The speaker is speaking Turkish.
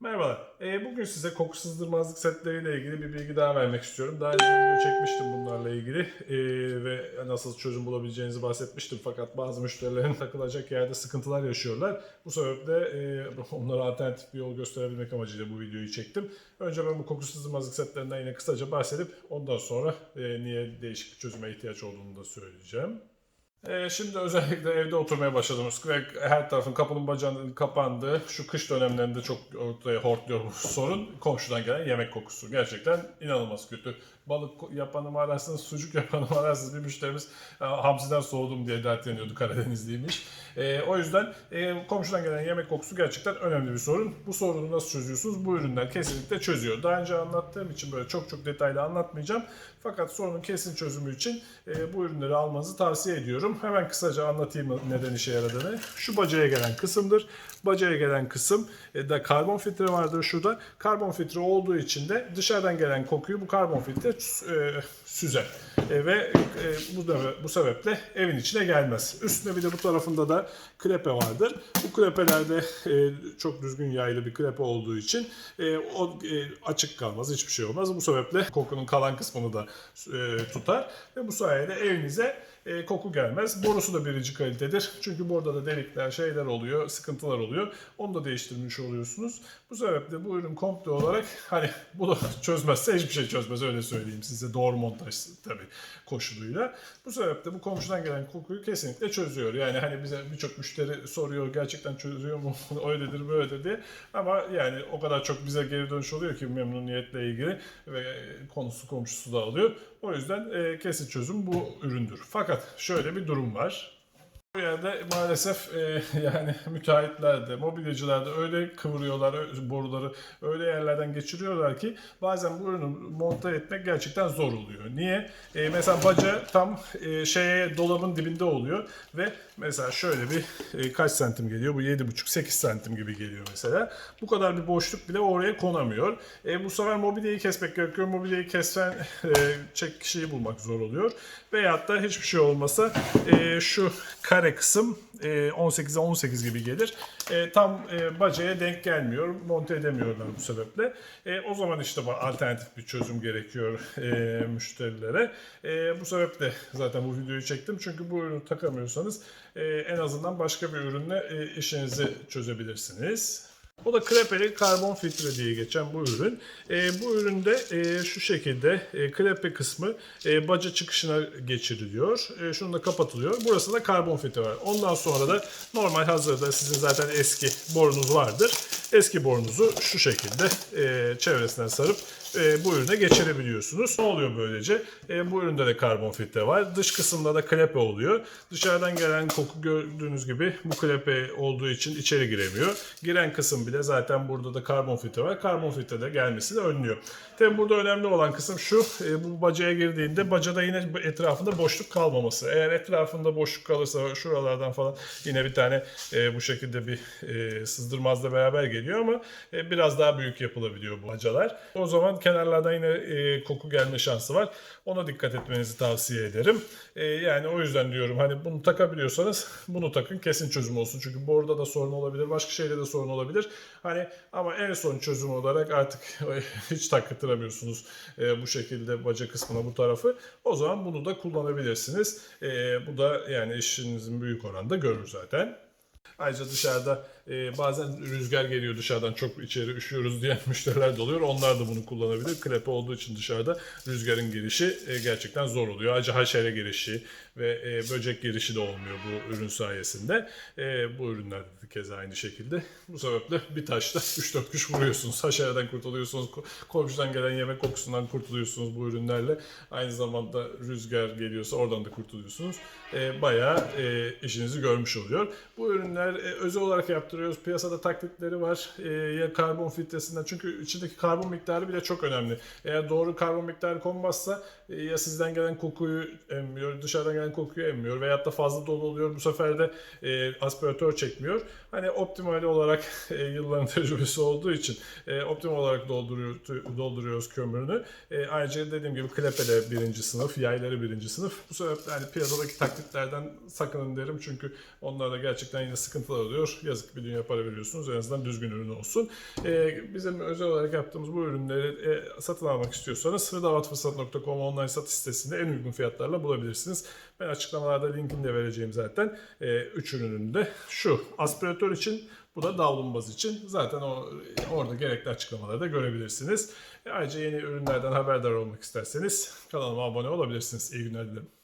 Merhabalar. Ee, bugün size koku sızdırmazlık setleriyle ilgili bir bilgi daha vermek istiyorum. Daha önce video çekmiştim bunlarla ilgili ee, ve nasıl çözüm bulabileceğinizi bahsetmiştim. Fakat bazı müşterilerin takılacak yerde sıkıntılar yaşıyorlar. Bu sebeple ee, onlara alternatif bir yol gösterebilmek amacıyla bu videoyu çektim. Önce ben bu koku sızdırmazlık setlerinden yine kısaca bahsedip ondan sonra ee, niye değişik bir çözüme ihtiyaç olduğunu da söyleyeceğim. Ee, şimdi özellikle evde oturmaya başladığımız ve her tarafın kapının bacağının kapandığı şu kış dönemlerinde çok ortaya hortluyor bu sorun. Komşudan gelen yemek kokusu. Gerçekten inanılmaz kötü. Balık yapanı mı ararsınız, sucuk yapanı mı ararsınız bir müşterimiz "Aa, hamsiden soğudum diye dertleniyordu Karadenizliymiş. Ee, o yüzden e, komşudan gelen yemek kokusu gerçekten önemli bir sorun. Bu sorunu nasıl çözüyorsunuz? Bu ürünler kesinlikle çözüyor. Daha önce anlattığım için böyle çok çok detaylı anlatmayacağım. Fakat sorunun kesin çözümü için e, bu ürünleri almanızı tavsiye ediyorum. Hemen kısaca anlatayım neden işe yaradığını. Şu bacaya gelen kısımdır. Bacaya gelen kısım e, da karbon filtre vardır şurada. Karbon filtre olduğu için de dışarıdan gelen kokuyu bu karbon filtre e, süzer. E, ve bu, da, bu sebeple evin içine gelmez. Üstüne bir de bu tarafında da krepe vardır. Bu krepelerde çok düzgün yaylı bir krepe olduğu için o açık kalmaz. Hiçbir şey olmaz. Bu sebeple kokunun kalan kısmını da tutar. Ve bu sayede evinize e, koku gelmez. Borusu da birinci kalitedir. Çünkü burada da delikler, şeyler oluyor, sıkıntılar oluyor. Onu da değiştirmiş oluyorsunuz. Bu sebeple bu ürün komple olarak hani bu da çözmezse hiçbir şey çözmez öyle söyleyeyim size. Doğru montaj tabii koşuluyla. Bu sebeple bu komşudan gelen kokuyu kesinlikle çözüyor. Yani hani bize birçok müşteri soruyor gerçekten çözüyor mu? Öyledir böyledir diye. Ama yani o kadar çok bize geri dönüş oluyor ki memnuniyetle ilgili ve konusu komşusu da alıyor. O yüzden e, kesin çözüm bu üründür. Fakat şöyle bir durum var. Bu yerde maalesef e, yani müteahhitler de, mobilyacılar da öyle kıvırıyorlar boruları, öyle yerlerden geçiriyorlar ki bazen bu ürünü monte etmek gerçekten zor oluyor. Niye? E, mesela baca tam e, şeye dolabın dibinde oluyor ve mesela şöyle bir e, kaç santim geliyor? Bu 7,5-8 santim gibi geliyor mesela. Bu kadar bir boşluk bile oraya konamıyor. E, bu sefer mobilyayı kesmek gerekiyor. Mobilyayı kesen e, çek kişiyi bulmak zor oluyor. Veyahut da hiçbir şey olmasa e, şu kare kısım e, 18'e 18 gibi gelir. E, tam e, bacaya denk gelmiyor. Monte edemiyorlar bu sebeple. E, o zaman işte alternatif bir çözüm gerekiyor müşterilere. Bu sebeple zaten bu videoyu çektim. Çünkü bu ürünü takamıyorsanız en azından başka bir ürünle işinizi çözebilirsiniz. O da krepeli karbon filtre diye geçen bu ürün. E, bu üründe e, şu şekilde e, krepe kısmı e, baca çıkışına geçiriliyor. E, şunu da kapatılıyor. Burası da karbon filtre var. Ondan sonra da normal hazırda sizin zaten eski borunuz vardır. Eski borunuzu şu şekilde e, çevresinden sarıp e, bu ürüne geçirebiliyorsunuz. Ne oluyor böylece? E, bu üründe de karbon filtre var. Dış kısımda da klepe oluyor. Dışarıdan gelen koku gördüğünüz gibi bu klepe olduğu için içeri giremiyor. Giren kısım bile zaten burada da karbon filtre var. Karbon filtre de gelmesini önlüyor. Tabi burada önemli olan kısım şu. e, bu bacaya girdiğinde bacada yine etrafında boşluk kalmaması. Eğer etrafında boşluk kalırsa şuralardan falan yine bir tane e, bu şekilde bir e, sızdırmazla beraber geliyor ama e, biraz daha büyük yapılabiliyor bu bacalar. O zaman kenarlardan yine e, koku gelme şansı var. Ona dikkat etmenizi tavsiye ederim. E, yani o yüzden diyorum hani bunu takabiliyorsanız bunu takın kesin çözüm olsun. Çünkü borda da sorun olabilir, başka şeyde de sorun olabilir. Hani ama en son çözüm olarak artık hiç taktıramıyorsunuz e, bu şekilde baca kısmına bu tarafı. O zaman bunu da kullanabilirsiniz. E, bu da yani işinizin büyük oranda görür zaten. Ayrıca dışarıda e, bazen rüzgar geliyor dışarıdan çok içeri üşüyoruz diyen müşteriler de oluyor. Onlar da bunu kullanabilir. Krepe olduğu için dışarıda rüzgarın girişi e, gerçekten zor oluyor. Ayrıca haşere girişi ve e, böcek girişi de olmuyor bu ürün sayesinde. E, bu ürünler de keza aynı şekilde. Bu sebeple bir taşla 3-4 kuş vuruyorsunuz. Haşereden kurtuluyorsunuz. ko- Komşudan gelen yemek kokusundan kurtuluyorsunuz bu ürünlerle. Aynı zamanda rüzgar geliyorsa oradan da kurtuluyorsunuz. E, bayağı e, işinizi görmüş oluyor. Bu ürünler e, özel olarak yaptırıyoruz. Piyasada taklitleri var. E, ya karbon filtresinden çünkü içindeki karbon miktarı bile çok önemli. Eğer doğru karbon miktarı konmazsa e, ya sizden gelen kokuyu emmiyor, dışarıdan gelen istenilen kokuyu emmiyor veyahut da fazla dolu oluyor. Bu sefer de e, aspiratör çekmiyor. Hani optimal olarak e, yılların tecrübesi olduğu için e, optimal olarak dolduruyor, dolduruyoruz kömürünü. E, ayrıca dediğim gibi klepe de birinci sınıf, yayları birinci sınıf. Bu sebeple hani piyasadaki taklitlerden sakının derim çünkü onlarda gerçekten yine sıkıntılar oluyor. Yazık bir dünya para veriyorsunuz. En azından düzgün ürün olsun. E, bizim özel olarak yaptığımız bu ürünleri e, satın almak istiyorsanız hırdavatfırsat.com online satış sitesinde en uygun fiyatlarla bulabilirsiniz. Ben açıklamalarda linkini de vereceğim zaten. E, üç ürünün de şu aspiratör için bu da davlumbaz için. Zaten o orada gerekli açıklamaları da görebilirsiniz. E, ayrıca yeni ürünlerden haberdar olmak isterseniz kanalıma abone olabilirsiniz. İyi günler dilerim.